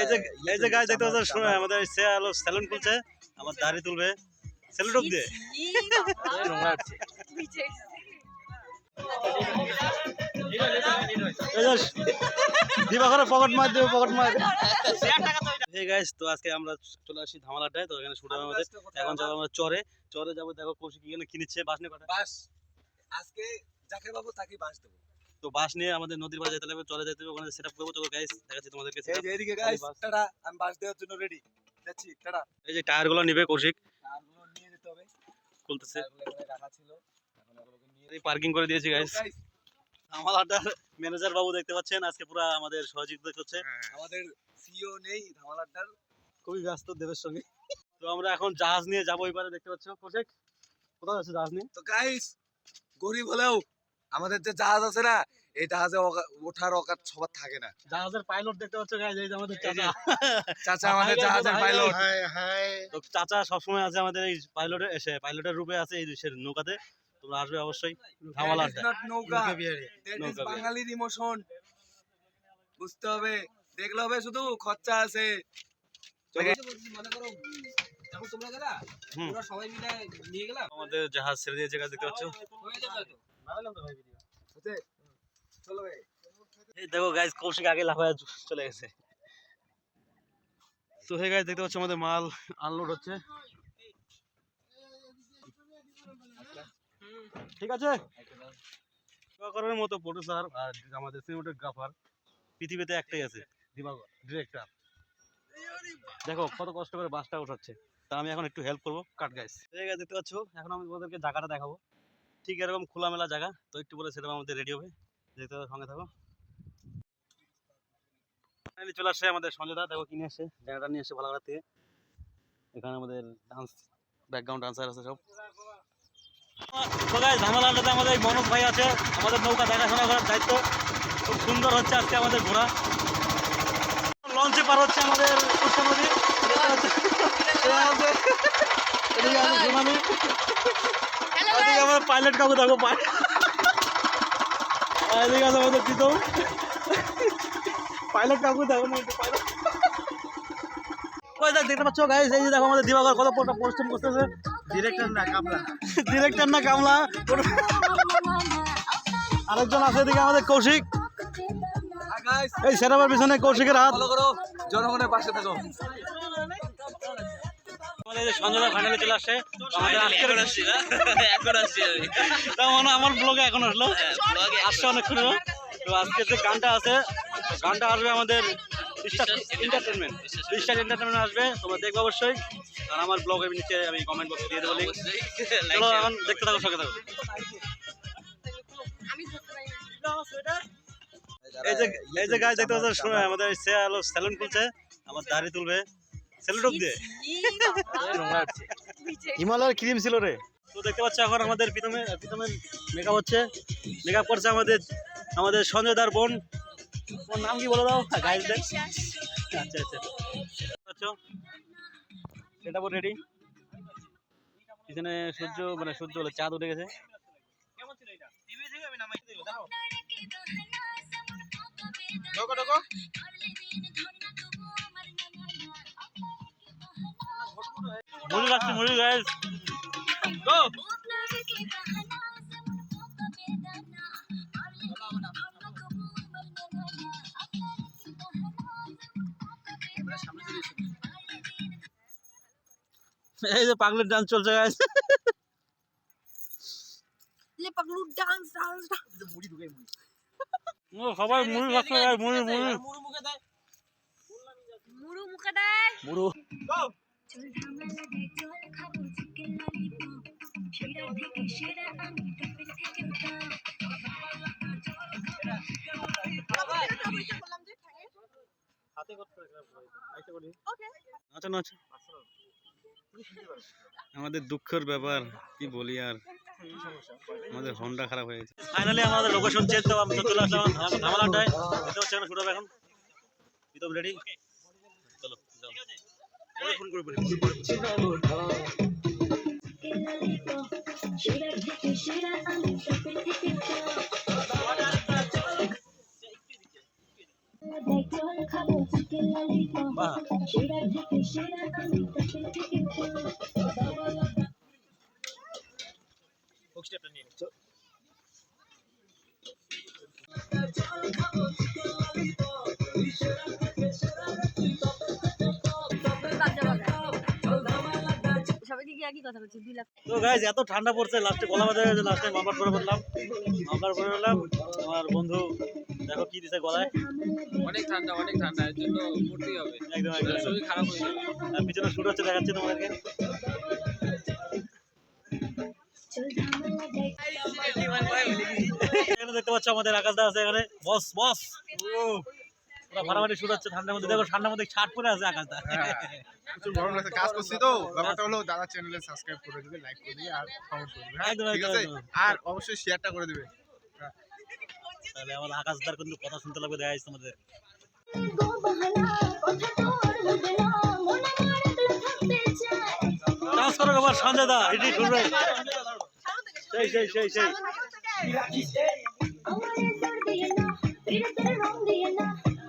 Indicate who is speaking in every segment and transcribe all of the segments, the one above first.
Speaker 1: এই যে এই যে গাছ দেখতে পাচ্ছেন আমাদের সে আলো স্যালুন খুলছে আমার দাড়ি তুলবে। সেলুটক দিয়ে এই পকেট মার দেবে পকেট মার। হে গাইস তো আজকে আমরা চলে আসি ধামালাটায় তো এখানে শুট আমাদের। এখন যাব আমরা চরে। চরে যাব দেখো কৌশিক এখানে কিনেছে বাস নিয়ে
Speaker 2: বাস। আজকে যাকে পাবো তাকে বাস দেবো।
Speaker 1: তো বাস নিয়ে আমাদের নদীর পাড়ে যেতে লাগবে চরে যেতে হবে ওখানে সেট আপ করব। তো গাইস দেখাচ্ছি তোমাদেরকে
Speaker 2: এই যে এদিকে গাইস টাটা আমি বাস দেওয়ার জন্য রেডি যাচ্ছি টাটা।
Speaker 1: এই যে টায়ারগুলো নিবে কৌশিক।
Speaker 2: কারগুলো নিয়ে যেতে হবে।
Speaker 1: খুলতেছে।
Speaker 2: রাখা ছিল। এখন এগুলোকে নিয়ে
Speaker 1: পার্কিং করে দিয়েছি গাইস
Speaker 2: Guys,
Speaker 1: ধামালাটার ম্যানেজার বাবু দেখতে পাচ্ছেন আজকে পুরো আমাদের সহযোগিতা করছে।
Speaker 2: আমাদের সিও নেই ধামালাটার
Speaker 1: খুবই ব্যস্ত দেবের সঙ্গে। তো আমরা এখন জাহাজ নিয়ে যাব ওই পারে দেখতে পাচ্ছ কৌশিক? কোথায় যাচ্ছে জাহাজ নিয়ে?
Speaker 2: তো গাইস গরিব হলেও আমাদের যে জাহাজ আছে না এই জাহাজে ওঠার অকাত সবার থাকে না।
Speaker 1: জাহাজের পাইলট দেখতে পাচ্ছ এই যে আমাদের চাচা।
Speaker 2: চাচা আমাদের জাহাজের পাইলট
Speaker 1: তো চাচা সবসময় আছে আমাদের এই পাইলটের এসে পাইলটের রূপে আছে এই দেশের নৌকাতে। তোমরা আসবে অবশ্যই। ধামালা।
Speaker 2: নৌকা। বাঙালির ইমোশন বুঝতে হবে। দেখলে হবে শুধু খরচা আছে।
Speaker 3: মনে করো তোমরা গেলা সবাই মিলে নিয়ে গেলাম।
Speaker 1: আমাদের জাহাজ ছেড়ে দিয়েছে গাছ দেখতে পাচ্ছ। দেখো গাইজ কৌশিক আগে লাফায় চলে গেছে। তো হে গাইজ দেখতে পাচ্ছ আমাদের মাল আনলোড হচ্ছে। ঠিক আছে? দিবাকরের মতো প্রডিউসার আর আমাদের সিনেমাটোগ্রাফার পৃথিবীতে একটাই আছে দিবাকর ডিরেক্টর দেখো কত কষ্ট করে বাসটা উঠাচ্ছে তা আমি এখন একটু হেল্প করব। কাট গাইস এই গাইজ দেখতে পাচ্ছ? এখন আমি তোমাদেরকে জায়গাটা দেখাবো। ঠিক এরকম খোলামেলা জায়গা। তো একটু বলে সেরকম আমাদের রেডি হবে। দেখতে সঙ্গে থাকো। চলে আসে আমাদের সঞ্জয় দা দেখো কিনে এসে জায়গাটা নিয়ে এসে ভালো করে থেকে। এখানে আমাদের ডান্স ব্যাকগ্রাউন্ড ডান্সার আছে সব। তো আমাদের মনোজ ভাই আছে। আমাদের নৌকা দেখাশোনা করার দায়িত্ব। খুব সুন্দর হচ্ছে আজকে আমাদের ঘোরা। লঞ্চে পার হচ্ছে আমাদের নদী? এদিকে আমাদের পাইলট কাকু দেখো পাই- আর এদিকে আছে আমাদের প্রীতম। পাইলট কাকু দেখো না পাইলট ওই দেখ দেখতে পাচ্ছ গাইস এই যে দেখো আমাদের দিবাকর কত পরিশ্রম পরিশ্রম করতেছে।
Speaker 2: ডিরেক্টর না কামলা।
Speaker 1: ডিরেক্টর না কামলা। আরেকজন আছে এদিকে আমাদের কৌশিক। এই সেরাবার পিছনে কৌশিকের হাত।
Speaker 2: জনগণের পাশে থাকো।
Speaker 1: আমাদের চলে
Speaker 3: এখন আসছি আমি
Speaker 1: তার মানে আমার ব্লগে এখন আসলো। আসছে অনেকক্ষণ। তো আজকে যে গানটা আছে গানটা আসবে আমাদের এন্টারটেনমেন্ট স্টার এন্টারটেনমেন্ট আসবে তোমরা দেখবে অবশ্যই। আর আমার ব্লগের নিচে আমি কমেন্ট বক্সে দিয়ে দেবো লিঙ্ক চলো এখন দেখতে থাকো সঙ্গে থাকো। এই যে এই যে গাছ দেখতে পাচ্ছেন শুনে আমাদের সে আলো স্যালুন খুলছে। আমার দাড়ি তুলবে। হিমালয়ের ক্রিম ছিল রে। তো দেখতে পাচ্ছ এখন আমাদের প্রথমে প্রথমে মেকআপ হচ্ছে। মেকআপ করছে আমাদের আমাদের সঞ্জয় দার বোন। ওর নাম কি বলে দাও? গাইজ দেখ আচ্ছা আচ্ছা। আচ্ছা সেটা রেডি পিছনে সূর্য মানে সূর্য বলে চাঁদ উঠে গেছে। মুড়ি খাচ্ছি মুড়ি গাইজ গো এই যে পাগলের ডান্স চলছে guys
Speaker 4: Le paglu dance dance dance.
Speaker 1: ও সবাই মুড়ি খাচ্ছে গাইজ মুড়ি মুড়ি
Speaker 4: মুড়ু মুখে দেয়
Speaker 1: মুড়ু
Speaker 5: চল ধামা লাগাই চল খাব চিকেন ললিপপ সেরা থেকে সেরা আমি টপের থেকে টপ
Speaker 1: নাচো আমাদের দুঃখের ব্যাপার কি বলি আর? আমাদের হন্ডা খারাপ হয়ে গেছে। ফাইনালি আমাদের লোকেশন চেঞ্জ তো আমরা চলে আসলাম ধাম- ধামালাটায় এটা হচ্ছে এখন শুরু হবে এখন। প্রীতম রেডি চলো যাও। ফোন করে বলি
Speaker 5: চিকেন
Speaker 1: তো গাইজ এত ঠান্ডা পড়ছে লাস্টে গলা লাস্টে মামলার করে বললাম মামলার করে বললাম আমার বন্ধু দেখো কি দিছে গলায়।
Speaker 3: অনেক ঠান্ডা অনেক ঠান্ডা এর জন্য হবে।
Speaker 1: একদম একদম।
Speaker 3: শরীর খারাপ হয়ে যাবে।
Speaker 1: আর পিছনে শুট হচ্ছে দেখাচ্ছি তোমাদেরকে। এখানে দেখতে পাচ্ছ আমাদের আকাশ দা আছে এখানে। বস বস। ও পুরো ফাটাফাটি শুট হচ্ছে ঠান্ডার মধ্যে। দেখো ঠান্ডার মধ্যে ছাট পরে আছে আকাশ দা
Speaker 6: প্রচুর গরম লাগছে। কাজ করছি তো ব্যাপারটা হলো দাদা চ্যানেলে সাবস্ক্রাইব করে দিবে লাইক করে দিবে আর কমেন্ট করে দিবে হ্যাঁ? ঠিক আছে? আর অবশ্যই শেয়ারটা করে দিবে।
Speaker 1: তাহলে আমার আকাশ দার কিন্তু কথা শুনতে লাগবে দেখা যাচ্ছে তোমাদের।
Speaker 5: গো বাহানা কথা তোর হবে না মনে মারাকলে থাকতে চায়
Speaker 1: ডান্স করো আবার সঞ্জয় দা এটি শুনবে। সেই সেই সেই সেই।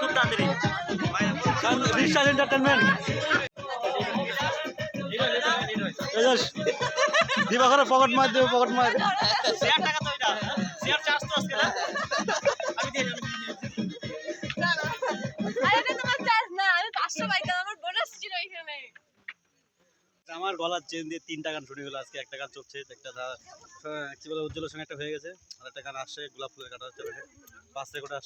Speaker 1: খুব তাড়াতাড়ি। পকেট মার দেবে পকেট মার।
Speaker 4: আরে এটা তোমার চার্জ না আমি পাঁচশো বাইক আমার বোনাস ছিল এখানে।
Speaker 1: আমার গলার চেন দিয়ে তিনটা গান শুনে গেলো আজকে একটা গান চলছে একটা কি বলে উজ্জ্বলের সঙ্গে একটা হয়ে গেছে আর একটা গান আসছে গোলাপ ফুলের কাটা হচ্ছে। পাঁচ
Speaker 4: পাঁচশো না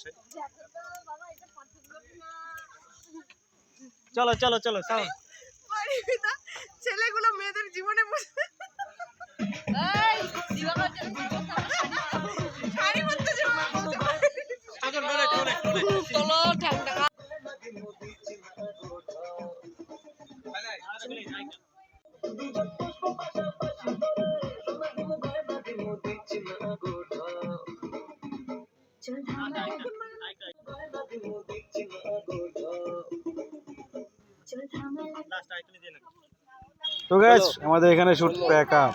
Speaker 1: চলো চলো চলো চলো।
Speaker 4: ছেলেগুলো মেয়েদের জীবনে বসে শাড়ি পরতে যাব।
Speaker 1: তো গাইস আমাদের এখানে শুট প্যাক আপ